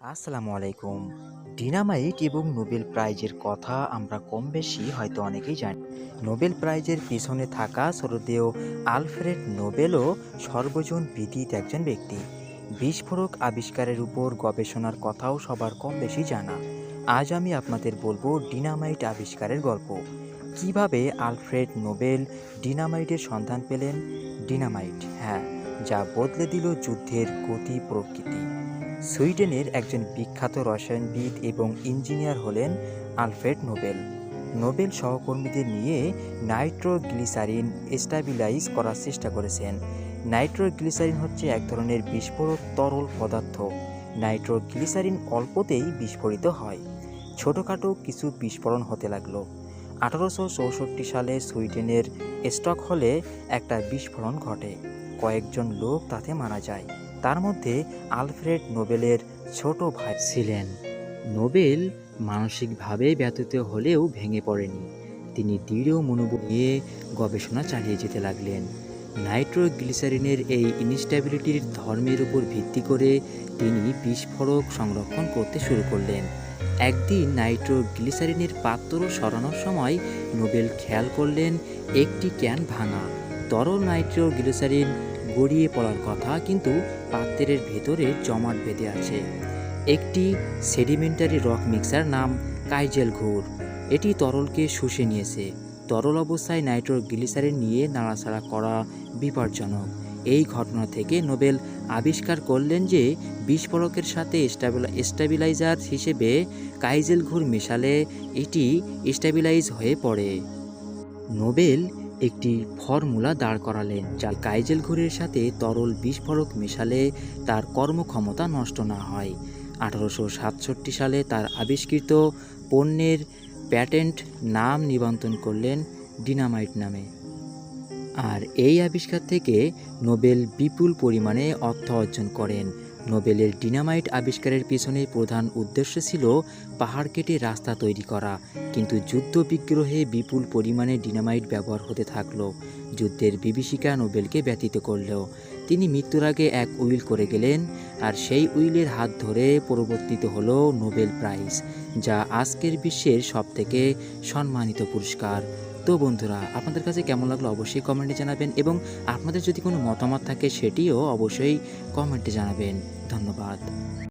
আসসালামু আলাইকুম। ডিনামাইট এবং নোবেল প্রাইজের কথা আমরা কম বেশি হয়তো অনেকেই জানি। নোবেল প্রাইজের পিছনে থাকা শ্রদ্ধেয় আলফ্রেড নোবেলও সর্বজন বিদিত একজন ব্যক্তি। বিস্ফোরক আবিষ্কারের উপর গবেষণার কথাও সবার কম বেশি জানা। আজ আমি আপনাদের বলব ডিনামাইট আবিষ্কারের গল্প। কীভাবে আলফ্রেড নোবেল ডিনামাইটের সন্ধান পেলেন? ডিনামাইট হ্যাঁ যা বদলে দিল যুদ্ধের গতি প্রকৃতি। সুইডেনের একজন বিখ্যাত রসায়নবিদ এবং ইঞ্জিনিয়ার হলেন আলফ্রেড নোবেল। নোবেল সহকর্মীদের নিয়ে নাইট্রোগ্লিসারিন স্টাবিলাইজ করার চেষ্টা করেছেন। নাইট্রোগ্লিসারিন হচ্ছে এক ধরনের বিস্ফোরক তরল পদার্থ। নাইট্রোগ্লিসারিন অল্পতেই বিস্ফোরিত হয়। ছোটোখাটো কিছু বিস্ফোরণ হতে লাগল। আঠারোশো চৌষট্টি সালে সুইডেনের স্টকহলে একটা বিস্ফোরণ ঘটে। কয়েকজন লোক তাতে মারা যায়। তার মধ্যে আলফ্রেড নোবেলের ছোট ভাই ছিলেন। নোবেল মানসিকভাবে ব্যতীত হলেও ভেঙে পড়েনি। তিনি দৃঢ় মনোবল নিয়ে গবেষণা চালিয়ে যেতে লাগলেন। নাইট্রোগ্লিসারিনের এই ইনস্ট্যাবিলিটির ধর্মের উপর ভিত্তি করে তিনি বিস্ফোরক সংরক্ষণ করতে শুরু করলেন। একদিন নাইট্রোগ্লিসারিনের পাত্র সরানোর সময় নোবেল খেয়াল করলেন, একটি ক্যান ভাঙা, তরল নাইট্রোগ্লিসারিন গড়িয়ে পড়ার কথা কিন্তু পাত্রের ভেতরে জমাট বেঁধে আছে। একটি সেডিমেন্টারি রক মিক্সার নাম কাইজেল ঘুর। এটি তরলকে শুষে নিয়েছে। তরল অবস্থায় নাইট্রোগ্লিসারিন নিয়ে নাড়াচাড়া করা বিপজ্জনক। এই ঘটনা থেকে নোবেল আবিষ্কার করলেন যে বিস্ফোরকের সাথে স্টাবিলা স্টাবিলাইজার হিসেবে কাইজেল ঘুর মেশালে এটি স্টাবিলাইজ হয়ে পড়ে। নোবেল একটি ফর্মুলা দাঁড় করালেন যা কাইজেল ঘুরের সাথে তরল বিস্ফোরক মেশালে তার কর্মক্ষমতা নষ্ট না হয়। আঠারোশো সাতষট্টি সালে তার আবিষ্কৃত পণ্যের প্যাটেন্ট নাম নিবন্ধন করলেন ডিনামাইট নামে। আর এই আবিষ্কার থেকে নোবেল বিপুল পরিমাণে অর্থ অর্জন করেন। নোবেলের ডিনামাইট আবিষ্কারের পিছনে প্রধান উদ্দেশ্য ছিল পাহাড় কেটে রাস্তা তৈরি করা। কিন্তু যুদ্ধ বিগ্রহে বিপুল পরিমাণে ডিনামাইট ব্যবহার হতে থাকল। যুদ্ধের বিভীষিকা নোবেলকে ব্যতীত করলেও। তিনি মৃত্যুর আগে এক উইল করে গেলেন আর সেই উইলের হাত ধরে পরিবর্তিত হল নোবেল প্রাইজ, যা আজকের বিশ্বের সবথেকে সম্মানিত পুরস্কার। তো বন্ধুরা, আপনাদের কাছে কেমন লাগল অবশ্যই কমেন্টে জানাবেন এবং আপনাদের যদি কোনো মতামত থাকে সেটিও অবশ্যই কমেন্টে জানাবেন। ধন্যবাদ।